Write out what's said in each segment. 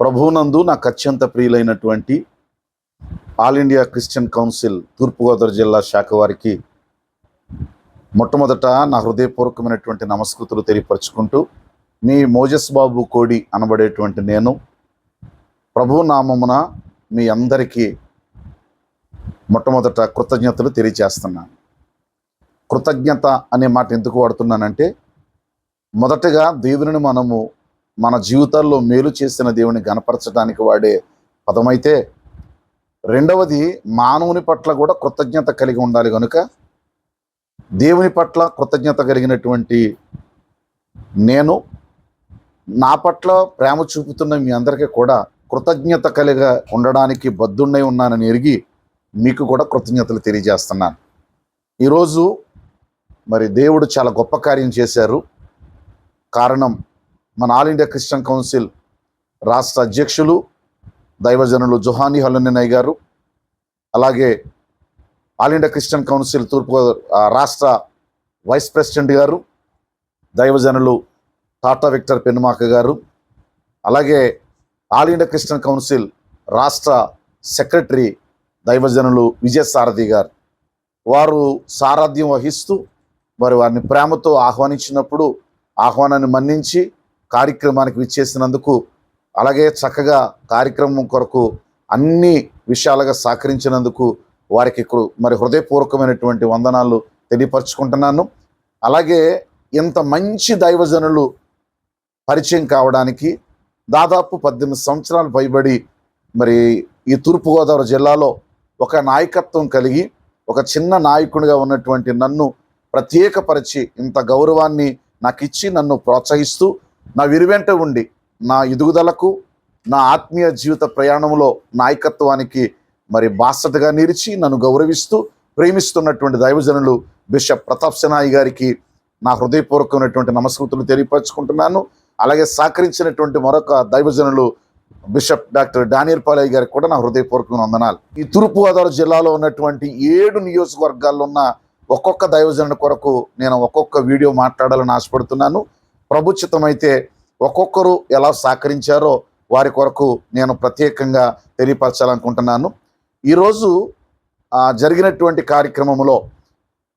ప్రభువునందు నాకు అత్యంత ప్రియులైనటువంటి all India Christian council Turpu Godavari జిల్లా శాఖ వారికి మొట్టమొదట నా హృదయపూర్వకమైనటువంటి నమస్కృతులు తెలియపరచుకుంటూ మీ మోజస్ బాబు కోడి అనబడేటువంటి నేను ప్రభు నామమున మీ అందరికీ మొట్టమొదట కృతజ్ఞతలు తెలియచేస్తున్నాను కృతజ్ఞత అనే మాట ఎందుకు వాడుతున్నానంటే మొదటగా దేవుని మనము మన జీవితాల్లో మేలు చేసిన దేవుని గనపరచడానికి వాడే పదమైతే రెండవది మానవుని పట్ల కూడా కృతజ్ఞత కలిగి ఉండాలి కనుక దేవుని పట్ల కృతజ్ఞత కలిగినటువంటి నేను నా పట్ల ప్రేమ చూపుతున్న మీ అందరికీ కూడా కృతజ్ఞత కలిగ ఉండడానికి బద్దున్నై ఉన్నానని ఎరిగి మీకు కూడా కృతజ్ఞతలు తెలియజేస్తున్నాను. ఈరోజు మరి దేవుడు చాలా గొప్ప కార్యం చేశారు. కారణం మన ఆల్ ఇండియా క్రిస్టియన్ కౌన్సిల్ రాష్ట్ర అధ్యక్షులు దైవజనులు జుహానీ హల్లనయ్య గారు అలాగే ఆల్ ఇండియా క్రిస్టియన్ కౌన్సిల్ తూర్పు రాష్ట్ర వైస్ ప్రెసిడెంట్ గారు దైవజనులు టాటా విక్టర్ పెనుమాక గారు అలాగే ఆల్ ఇండియా క్రిస్టియన్ కౌన్సిల్ రాష్ట్ర సెక్రటరీ దైవజనులు విజయసారథి గారు. వారు సారథ్యం వహిస్తూ మరి వారిని ప్రేమతో ఆహ్వానించినప్పుడు ఆహ్వానాన్ని మన్నించి కార్యక్రమానికి విచ్చేసినందుకు అలాగే చక్కగా కార్యక్రమం కొరకు అన్ని విషయాలుగా సహకరించినందుకు వారికి మరి హృదయపూర్వకమైనటువంటి వందనాలు తెలియపరచుకుంటున్నాను. అలాగే ఇంత మంచి దైవజనులు పరిచయం కావడానికి దాదాపు పద్దెనిమిది సంవత్సరాలు పైబడి మరి ఈ తూర్పుగోదావరి జిల్లాలో ఒక నాయకత్వం కలిగి ఒక చిన్న నాయకుడిగా ఉన్నటువంటి నన్ను ప్రత్యేకపరిచి ఇంత గౌరవాన్ని నాకు ఇచ్చి నన్ను ప్రోత్సహిస్తూ నా విరువెంట ఉండి నా ఎదుగుదలకు నా ఆత్మీయ జీవిత ప్రయాణంలో నాయకత్వానికి మరి బాసటగా నిలిచి నన్ను గౌరవిస్తూ ప్రేమిస్తున్నటువంటి దైవజనులు బిషప్ ప్రతాప్ సెనాయి గారికి నా హృదయపూర్వకమైనటువంటి నమస్కృతులు తెలియపరచుకుంటున్నాను. అలాగే సహకరించినటువంటి మరొక దైవజనులు బిషప్ డాక్టర్ డానియర్ పాలయ్య గారికి కూడా నా హృదయపూర్వకమైన వందనాలు. ఈ తూర్పుగోదావరి జిల్లాలో ఉన్నటువంటి ఏడు నియోజకవర్గాల్లో ఉన్న ఒక్కొక్క దైవజనుల కొరకు నేను ఒక్కొక్క వీడియో మాట్లాడాలని ఆశపడుతున్నాను. ప్రభుత్వమైతే ఒక్కొక్కరు ఎలా సహకరించారో వారి కొరకు నేను ప్రత్యేకంగా తెలియపరచాలనుకుంటున్నాను. ఈరోజు జరిగినటువంటి కార్యక్రమంలో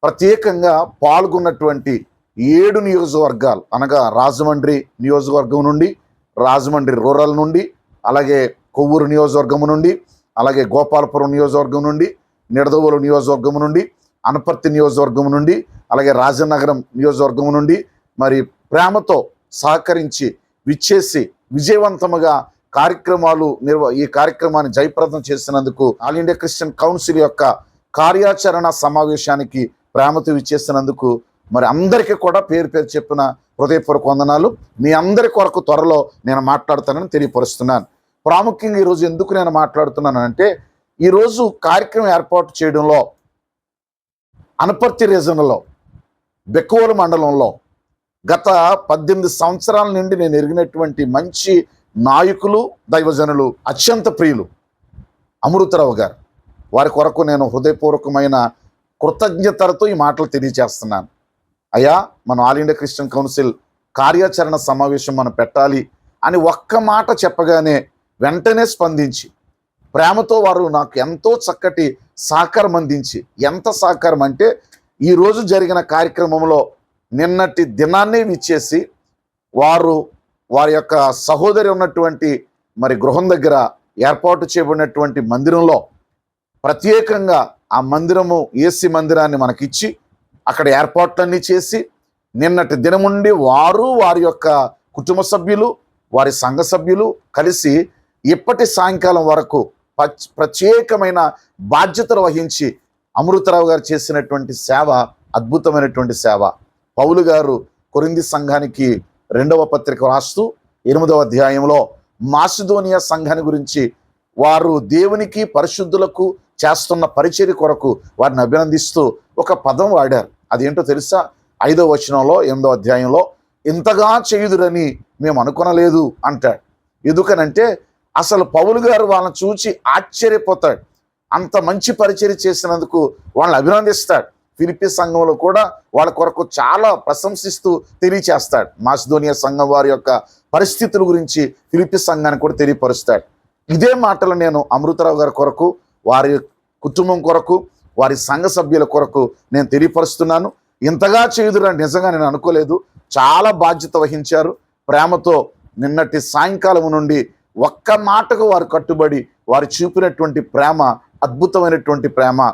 ప్రత్యేకంగా పాల్గొన్నటువంటి ఏడు నియోజకవర్గాలు అనగా రాజమండ్రి నియోజకవర్గం నుండి రాజమండ్రి రూరల్ నుండి అలాగే కొవ్వూరు నియోజకవర్గం నుండి అలాగే గోపాలపురం నియోజకవర్గం నుండి నిడదవోలు నియోజకవర్గం నుండి అనపర్తి నియోజకవర్గం నుండి అలాగే రాజనగరం నియోజకవర్గం నుండి మరి ప్రేమతో సహకరించి విచ్చేసి విజయవంతముగా కార్యక్రమాలు నిర్వ ఈ కార్యక్రమాన్ని జయప్రదం చేసినందుకు ఆల్ ఇండియా క్రిస్టియన్ కౌన్సిల్ యొక్క కార్యాచరణ సమావేశానికి ప్రేమతో విచ్చేసినందుకు మరి అందరికీ కూడా పేరు పేరు చెప్పిన హృదయపూర్వక వందనాలు. మీ అందరి కొరకు త్వరలో నేను మాట్లాడతానని తెలియపరుస్తున్నాను. ప్రాముఖ్యంగా ఈరోజు ఎందుకు నేను మాట్లాడుతున్నాను అంటే ఈరోజు కార్యక్రమం ఏర్పాటు చేయడంలో అనపర్తి రీజన్లో బెక్కువల మండలంలో గత పద్దెనిమిది సంవత్సరాల నుండి నేను ఎరిగినటువంటి మంచి నాయకులు దైవజనులు అత్యంత ప్రియులు అమృతరావు గారు. వారి కొరకు నేను హృదయపూర్వకమైన కృతజ్ఞతలతో ఈ మాటలు తెలియజేస్తున్నాను అయ్యా మన ఆల్ ఇండియా క్రిస్టియన్ కౌన్సిల్ కార్యాచరణ సమావేశం మనం పెట్టాలి అని ఒక్క మాట చెప్పగానే వెంటనే స్పందించి ప్రేమతో వారు నాకు ఎంతో చక్కటి సహకారం అందించి ఎంత సహకారం అంటే ఈరోజు జరిగిన కార్యక్రమంలో నిన్నటి దినాన్నే విచ్చేసి వారు వారి యొక్క సహోదరి ఉన్నటువంటి మరి గృహం దగ్గర ఏర్పాటు చేయబడినటువంటి మందిరంలో ప్రత్యేకంగా ఆ మందిరము ఏసీ మందిరాన్ని మనకిచ్చి అక్కడ ఏర్పాట్లన్నీ చేసి నిన్నటి దినముండి వారు వారి యొక్క కుటుంబ సభ్యులు వారి సంఘ సభ్యులు కలిసి ఇప్పటి సాయంకాలం వరకు ప్రత్యేకమైన బాధ్యతలు వహించి అమృతరావు గారు చేసినటువంటి సేవ అద్భుతమైనటువంటి సేవ. పౌలు గారు కొరింది సంఘానికి రెండవ పత్రిక రాస్తూ ఎనిమిదవ అధ్యాయంలో మాసిదోనియా సంఘాన్ని గురించి వారు దేవునికి పరిశుద్ధులకు చేస్తున్న పరిచర్య కొరకు వారిని అభినందిస్తూ ఒక పదం వాడారు. అదేంటో తెలుసా? ఐదో వచనంలో ఎనిమిదో అధ్యాయంలో ఇంతగా చేయుదురని మేము అనుకునలేదు అంటాడు. ఎందుకనంటే అసలు పౌలు గారు వాళ్ళని చూచి ఆశ్చర్యపోతాడు. అంత మంచి పరిచర్య చేసినందుకు వాళ్ళని అభినందిస్తాడు. ఫిలిపి సంఘంలో కూడా వాళ్ళ కొరకు చాలా ప్రశంసిస్తూ తెలియచేస్తాడు. మాసిధోనియా సంఘం వారి యొక్క పరిస్థితుల గురించి ఫిలిపి సంఘాన్ని కూడా తెలియపరుస్తాడు. ఇదే మాటలు నేను అమృతరావు గారి కొరకు వారి కుటుంబం కొరకు వారి సంఘ సభ్యుల కొరకు నేను తెలియపరుస్తున్నాను. ఇంతగా చేయుదురని నిజంగా నేను అనుకోలేదు. చాలా బాధ్యత వహించారు. ప్రేమతో నిన్నటి సాయంకాలం నుండి ఒక్క మాటకు వారు కట్టుబడి వారు చూపినటువంటి ప్రేమ అద్భుతమైనటువంటి ప్రేమ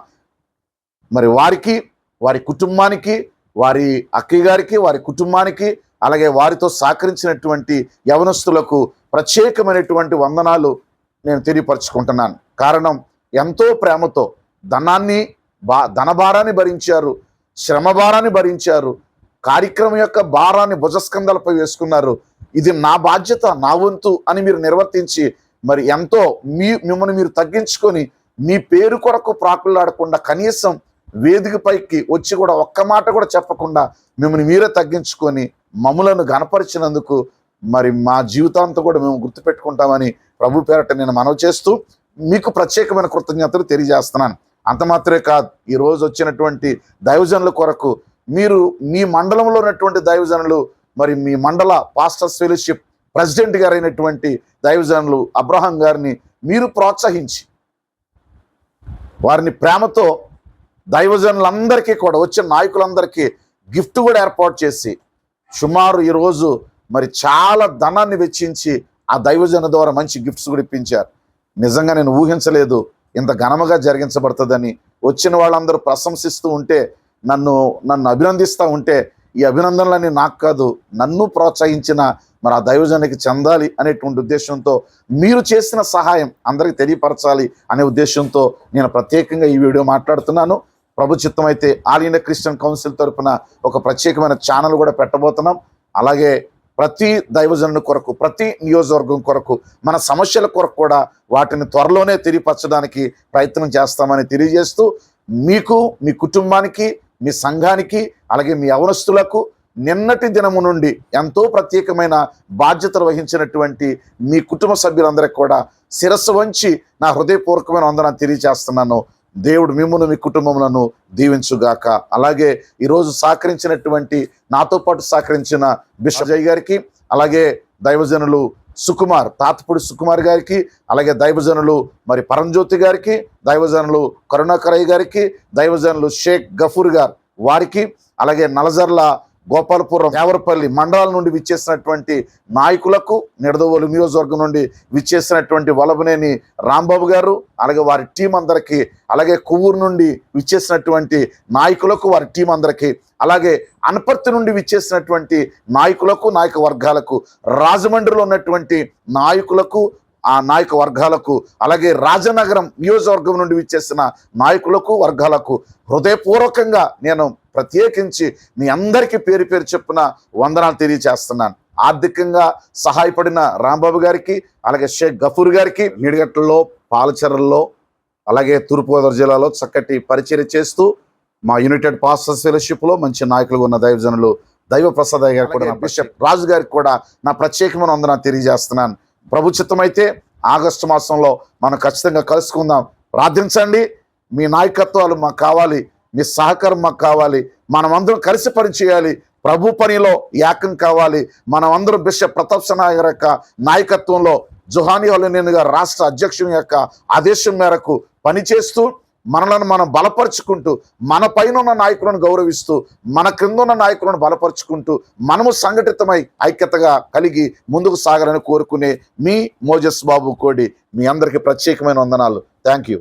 మరి వారికి వారి కుటుంబానికి వారి అక్కయ్య గారికి వారి కుటుంబానికి అలాగే వారితో సహకరించినటువంటి యవనస్తులకు ప్రత్యేకమైనటువంటి వందనాలు నేను తెలియపరచుకుంటున్నాను. కారణం ఎంతో ప్రేమతో ధనాన్ని బా ధన భారాన్ని భరించారు శ్రమ భారాన్ని భరించారు కార్యక్రమం యొక్క భారాన్ని భుజస్కంధాలపై వేసుకున్నారు. ఇది నా బాధ్యత నా వంతు అని మీరు నిర్వర్తించి మరి ఎంతో మీ మిమ్మల్ని మీరు తగ్గించుకొని మీ పేరు కొరకు ప్రాకులాడకుండా కనీసం వేదిక పైకి వచ్చి కూడా ఒక్క మాట కూడా చెప్పకుండా మిమ్మల్ని మీరే తగ్గించుకొని మమ్ములను గనపరిచినందుకు మరి మా జీవితాంతం కూడా మేము గుర్తుపెట్టుకుంటామని ప్రభు పేరట నేను మనవి చేస్తూ మీకు ప్రత్యేకమైన కృతజ్ఞతలు తెలియజేస్తున్నాను. అంత మాత్రమే కాదు ఈ రోజు వచ్చినటువంటి దైవజనుల కొరకు మీరు మీ మండలంలో ఉన్నటువంటి దైవజనులు మరి మీ మండల పాస్టర్స్ ఫెలోషిప్ ప్రెసిడెంట్ గారైనటువంటి దైవజనులు అబ్రహాం గారిని మీరు ప్రోత్సహించి వారిని ప్రేమతో దైవజనులందరికీ కూడా వచ్చిన నాయకులందరికీ గిఫ్ట్ కూడా ఏర్పాటు చేసి సుమారు ఈరోజు మరి చాలా ధనాన్ని వెచ్చించి ఆ దైవజన ద్వారా మంచి గిఫ్ట్స్ కూడా ఇప్పించారు. నిజంగా నేను ఊహించలేదు ఇంత ఘనముగా జరిగించబడుతుందని. వచ్చిన వాళ్ళందరూ ప్రశంసిస్తూ ఉంటే నన్ను నన్ను అభినందిస్తూ ఉంటే ఈ అభినందనలన్నీ నాకు కాదు నన్ను ప్రోత్సహించిన మరి ఆ దైవజనానికి చెందాలి అనేటువంటి ఉద్దేశంతో మీరు చేసిన సహాయం అందరికీ తెలియపరచాలి అనే ఉద్దేశంతో నేను ప్రత్యేకంగా ఈ వీడియో మాట్లాడుతున్నాను. ప్రభు అయితే ఆల్ ఇండియా క్రిస్టియన్ కౌన్సిల్ తరపున ఒక ప్రత్యేకమైన ఛానల్ కూడా పెట్టబోతున్నాం. అలాగే ప్రతి దైవజనుల కొరకు ప్రతి నియోజకవర్గం కొరకు మన సమస్యల కొరకు కూడా వాటిని త్వరలోనే తెలియపరచడానికి ప్రయత్నం చేస్తామని తెలియజేస్తూ మీకు మీ కుటుంబానికి మీ సంఘానికి అలాగే మీ అవనస్తులకు నిన్నటి దినము నుండి ఎంతో ప్రత్యేకమైన బాధ్యతలు వహించినటువంటి మీ కుటుంబ సభ్యులందరికీ కూడా శిరస్సు వంచి నా హృదయపూర్వకమైన వందనాన్ని తెలియజేస్తున్నాను. దేవుడు మిమ్మల్ని మీ కుటుంబములను దీవించుగాక. అలాగే ఈరోజు సహకరించినటువంటి నాతో పాటు సహకరించిన బిషజయ్ గారికి అలాగే దైవజనులు సుకుమార్ తాతపూడి సుకుమార్ గారికి అలాగే దైవజనులు మరి పరంజ్యోతి గారికి దైవజనులు కరుణాకరయ్య గారికి దైవజనులు షేక్ గఫూర్ గారు వారికి అలాగే నలజర్ల గోపాలపురం దేవరపల్లి మండలాల నుండి విచ్చేసినటువంటి నాయకులకు నిడదవోలు నియోజకవర్గం నుండి విచ్చేసినటువంటి వలభనేని రాంబాబు గారు అలాగే వారి టీం అందరికీ అలాగే కొవ్వూరు నుండి విచ్చేసినటువంటి నాయకులకు వారి టీం అందరికీ అలాగే అనపర్తి నుండి విచ్చేసినటువంటి నాయకులకు నాయక వర్గాలకు రాజమండ్రిలో ఉన్నటువంటి నాయకులకు ఆ నాయక వర్గాలకు అలాగే రాజనగరం నియోజకవర్గం నుండి విచ్చేసిన నాయకులకు వర్గాలకు హృదయపూర్వకంగా నేను ప్రత్యేకించి మీ అందరికీ పేరు పేరు చెప్పున వందనాలు తెలియచేస్తున్నాను. ఆర్థికంగా సహాయపడిన రాంబాబు గారికి అలాగే షేక్ గఫూర్ గారికి నిడిగట్లలో పాలచెరల్లో అలాగే తూర్పుగోదావరి జిల్లాలో చక్కటి పరిచయం చేస్తూ మా యునైటెడ్ పాస్టర్స్ ఫెలోషిప్లో మంచి నాయకులు ఉన్న దైవజనులు దైవ ప్రసాద్ గారు కూడా బిషప్ రాజు గారికి కూడా నా ప్రత్యేకమైన వందన తెలియజేస్తున్నాను. ప్రభు చిత్తమైతే ఆగస్టు మాసంలో మనం ఖచ్చితంగా కలుసుకుందాం. ప్రార్థించండి. మీ నాయకత్వాలు మాకు కావాలి. మీ సహకారం మాకు కావాలి. మనమందరం కలిసి పని చేయాలి. ప్రభు పనిలో ఏకం కావాలి. మనమందరం బిషప్ ప్రతాప్ సనాయ్ యొక్క నాయకత్వంలో జుహాని అలనేని గారు రాష్ట్ర అధ్యక్షుని యొక్క ఆదేశం మేరకు పనిచేస్తూ మనలను మనం బలపరుచుకుంటూ మన పైన ఉన్న నాయకులను గౌరవిస్తూ మన క్రింద ఉన్న నాయకులను బలపరుచుకుంటూ మనము సంఘటితమై ఐక్యతగా కలిగి ముందుకు సాగాలని కోరుకునే మీ మోజస్ బాబు కోడి మీ అందరికీ ప్రత్యేకమైన వందనాలు. Thank you.